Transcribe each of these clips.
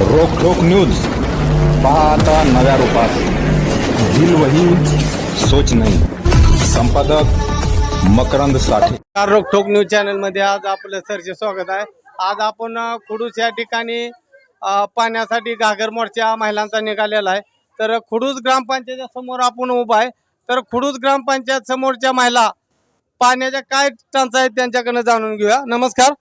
रोखोक news. पहा आता नव्या रूपात. दिल वही सोच नाही. संपादक मकरंद साठे. नमस्कार रोकठोक न्यूज चॅनलमध्ये आज आपलं सरचे स्वागत आहे. आज आपण खुडूस या ठिकाणी पाण्यासाठी घागर मोर्चा महिलांचा निघालेला आहे. तर खुडूस ग्रामपंचायतच्या समोर आपण उभा आहे. तर खुडूस ग्रामपंचायत समोरच्या महिला पाण्याच्या काय टंचाई आहेत त्यांच्याकडनं जाणून घेऊया. नमस्कार.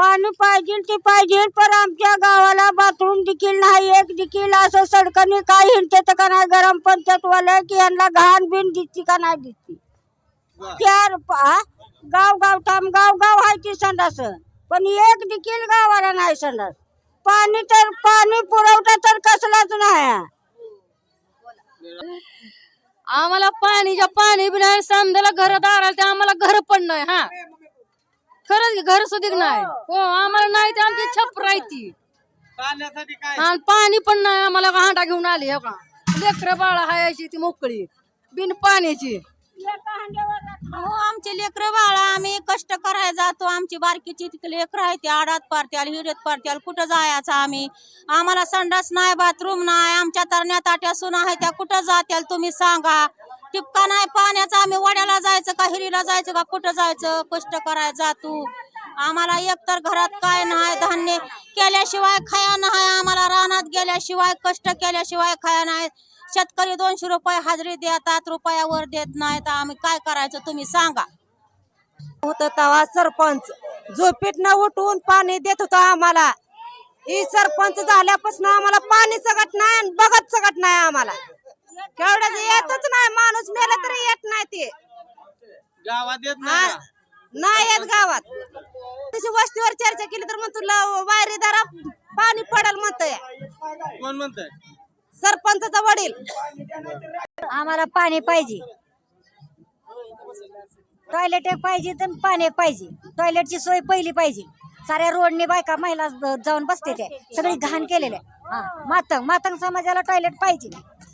पाणी पाहिजे ते पाहिजे पण आमच्या गावाला बाथरूम देखील नाही एक देखील असं सडकनी काय हिंडते का नाही? गरम पंचायत वाले की यांना घाण बिन दिसती का नाही दिसती? चार पा गाव गाव थांब गाव गाव आहे ती संडास. पण एक देखील गावाला नाही संडास. पाणी तर पाणी पुरवठा तर कसलाच नाही. आम्हाला पाणीच्या पाणी बी नाही समजायला घर दाराला ते आम्हाला घर पण नाही हा? खरंच घर सुधीक नाही. हो आम्हाला नाही ते आमची छप्पर आहे ती. पाण्यासाठी काय? आणि पाणी पण नाही आम्हाला हांडा घेऊन आली हो का लेकर बाळा हायची ती मोकळी. बिन पाण्याची. हो आमचे लेकर बाळा आम्ही कष्ट करायला जातो. आमची बारकीची लेकर आहे ती आडात पारत्याल हिरत पारत्याल कुठं जायचं आम्ही? आम्हाला संडास नाही बाथरूम नाही आमच्या तरण्या ताट्या सुना आहे त्या कुठं जात्याल तुम्ही सांगा. टिपका नाही पाण्याचा आम्ही वड्याला जायचं का हिरीला जायचं का कुठं जायचं? कष्ट करायला जातो आम्हाला एकतर घरात काय नाही धान्य केल्याशिवाय खाया नाही. आम्हाला रानात गेल्याशिवाय कष्ट केल्याशिवाय खाया नाही. शेतकरी दोनशे रुपये हजेरी देतात रुपयावर देत नाहीत. आम्ही काय करायचं तुम्ही सांगा. होत तवा सरपंच. झोपीत न उठून पाणी देत होता आम्हाला. ही सरपंच झाल्यापासून आम्हाला पाणी सगट नाही आणि बघत सगट नाही आम्हाला. माणूस मेला तरी येत नाही ते. गावात येत हा, नाही का? नाही येत गावात. तशी वस्तीवर चर्चा केली तर मग तुला वायरी दारा पाणी पडल म्हणतोय. कोण म्हणतंय? सरपंचाचा वडील. आम्हाला पाणी पाहिजे. टॉयलेट एक पाहिजे तर पाणी एक पाहिजे. टॉयलेटची सोय पहिली पाहिजे. साऱ्या रोडने बायका महिला ज- जाऊन बसते ते सगळी घाण केलेले हा. मातंग मातंग समाजाला टॉयलेट पाहिजे.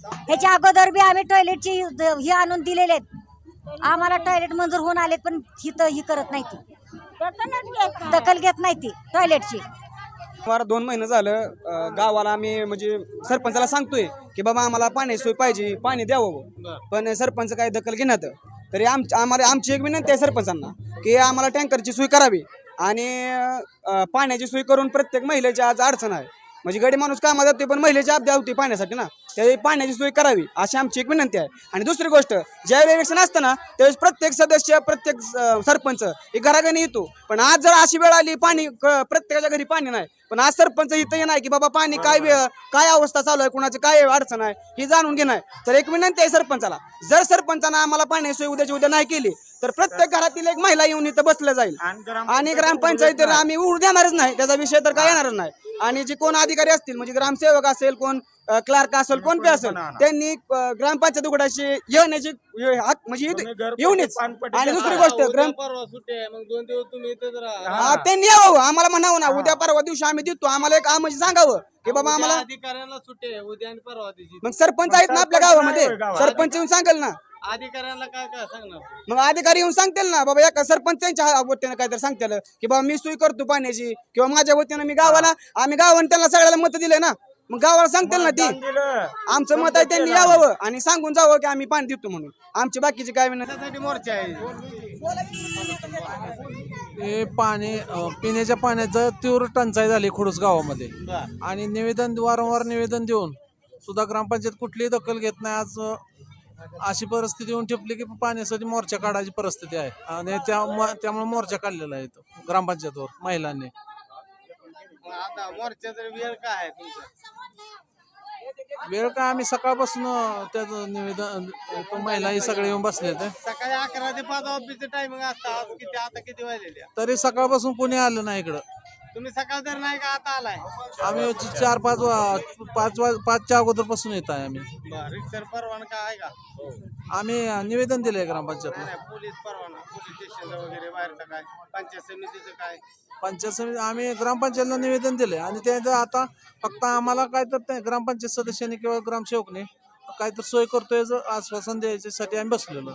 ह्याच्या अगोदर बी आम्ही टॉयलेटची हे आणून दिलेले आहेत आम्हाला टॉयलेट मंजूर होऊन आलेत पण ही तर ही करत नाही. ती दखल घेत नाही ती टॉयलेटची मला दोन महिने झालं गावाला आम्ही म्हणजे सरपंचाला सांगतोय की बाबा आम्हाला पाणी सोय पाहिजे पाणी द्यावं पण सरपंच काय दखल घेण्यात तरी? आम आम्हाला आमची एक विनंती आहे सरपंचांना की आम्हाला टँकरची सोय करावी. आणि पाण्याची सोय करून प्रत्येक महिलेची आज अडचण आहे. म्हणजे गडी माणूस कामात जाते पण महिलेची अब्दा होती पाण्यासाठी ना. त्यावेळी पाण्याची सोय करावी अशी आमची एक विनंती आहे. आणि दुसरी गोष्ट ज्यावेळी इलेक्शन असतं ना त्यावेळेस प्रत्येक सदस्य प्रत्येक सरपंच हे घराघरी येतो. पण आज जर अशी वेळ आली पाणी प्रत्येकाच्या घरी पाणी नाही. पण आज सरपंच इथं येणार की बाबा पाणी काय वेळ काय अवस्था चालू आहे? कुणाची काय अडचण आहे? ही जाणून घेणार तर एक विनंती आहे सरपंचाला. जर सरपंचानं आम्हाला पाण्याची सोय उद्याची उद्या नाही केली तर प्रत्येक घरातील एक महिला येऊन इथं बसलं जाईल. आणि ग्रामपंचायतीला आम्ही उड देणारच नाही. त्याचा विषय तर काय येणारच नाही. आणि जे कोण अधिकारी असतील म्हणजे ग्रामसेवक असेल कोण क्लार्क असेल कोण बी असेल त्यांनी ग्रामपंचायत उघडायची येण्याची म्हणजे येऊनच. आणि दुसरी गोष्ट ग्राम परवा सुट्टी आहे मग दोन दिवस तुम्ही इथेच राहा. हा, त्यांनी यावं आम्हाला म्हणावं ना उद्या परवा दिवशी आम्ही देतो आम्हाला एक म्हणजे सांगावं. की बाबा आम्हाला अधिकाऱ्यांना सुट्टी आहे उद्या आणि परवा दिवशी. मग सरपंच आहेत ना आपल्या गावामध्ये? सरपंच येऊन सांगेल ना. अधिकाऱ्यांना काय काय सांगणार? मग अधिकारी येऊन सांगतील ना बाबा एका सरपंचांच्या वतीनं काहीतरी सांगतील. की बाबा मी सोय करतो पाण्याची किंवा माझ्या वतीनं मी गावाला आम्ही गावाने त्यांना सगळ्याला मत दिले ना. मग गावाला सांगतील ना ती. आमचं मत आहे त्यांनी यावं आणि सांगून जावं की आम्ही पाणी देतो म्हणून. आमची बाकीची काय विनंती? मोर्चा आहे. हे पाणी पिण्याच्या पाण्याचं तीव्र टंचाई झाली खुडूस गावामध्ये. आणि निवेदन वारंवार निवेदन देऊन सुद्धा ग्रामपंचायत कुठलीही दखल घेत नाही. आज अशी परिस्थिती येऊन ठेपली की पाण्यासाठी मोर्चा काढायची परिस्थिती आहे. आणि त्या त्यामुळे मोर्चा काढलेला आहे ग्रामपंचायतवर महिलांनी. मग आता मोर्चाचा वेळ काय आहे तुमचा? वेळ काय आम्ही सकाळपासून त्याचं निवेदन इथं महिलाही सगळे येऊन बसले ते सकाळी अकरा ते पाच ऑफिसचं टायमिंग असतं आज किती आता किती वाजलेले? तरी सकाळपासून कोणी आलं नाही इकडं. तुम्ही सकाळ तर नाही का आता आलाय? आम्ही चार पाच वा- पाच वा पाचच्या अगोदरपासून येत आहे आम्ही. बरं रिक्षर परवाना काय आहे का? आम्ही निवेदन दिलंय ग्रामपंचायतला. नाही पोलीस परवाना. पोलीस स्टेशनला वगैरे बाहेरचं काय? पंचायत समितीचं काय? पंचायत समिती आम्ही ग्रामपंचायतला निवेदन दिले आणि त्याचं आता फक्त आम्हाला काय तर त्या ग्रामपंचायत सदस्यांनी किंवा ग्रामसेवकने काय तर सोय करतोय याचं आश्वासन द्यायच्यासाठी आम्ही बसलेलो.